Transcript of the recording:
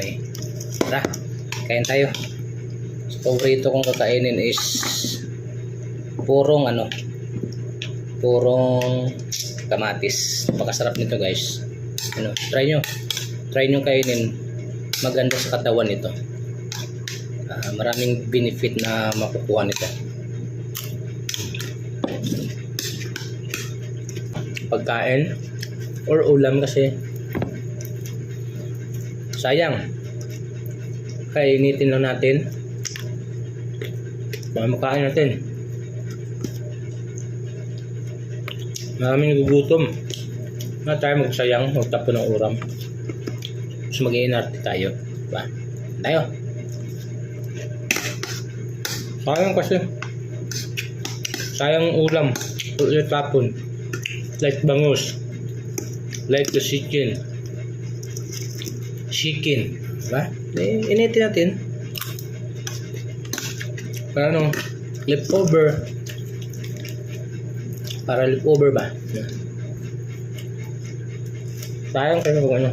eh. Tara, kain tayo. Paborito kong kakainin is purong ano, purong kamatis. Napakasarap nito guys. Ano, try nyo. Try nyo kainin. Maganda sa katawan nito. Ah, maraming benefit na makukuha nito. Pagkain or ulam kasi sayang. Kainitin lang natin. Para makain natin. Maraming nagugutom. Na tayo magsayang. Magtapon ng uram mas mag-iinarte tayo. Diba? tayo. Sayang kasi. Sayang ulam. Ulit tapon. Like bangus. Like the chicken chicken. Diba? Eh, initin natin. Para ano leftover. Para leftover ba? Sayang kasi kung ano